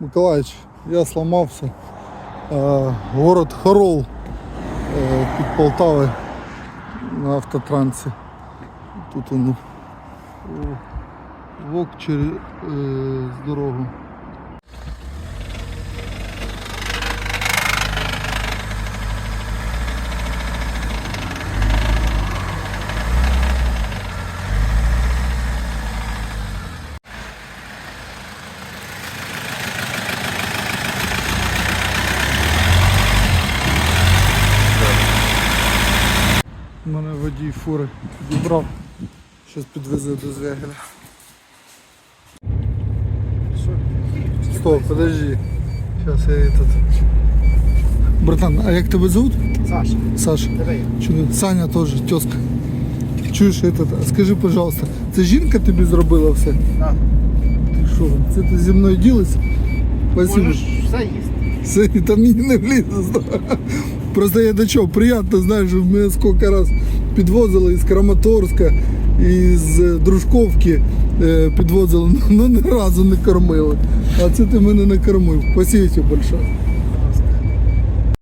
Миколаївич, я сломався. Е, Город Хорол е, під Полтави на автотрансі. Тут воно вок через дорогу. Мене водій фури підібрав. Щось підвезе до Звягеля. Стоп, подожди. Сейчас я этот. Братан, а як тебе зовут? Саша, Саша. Чую. Саня теж, тезка. Чуєш, этот, а скажи, пожалуйста, це жінка тобі зробила все? На, Ти що, це ти зі мною ділиться? Спасибо. можеш все їсти. Все, там не влізе. Просто я до чого, приємно, знаєш, мене скільки раз підвозили із Краматорська, із е, Дружковки е, підвозили, ну ні разу не кормили. А це ти мене не кормив. Спасибо большое.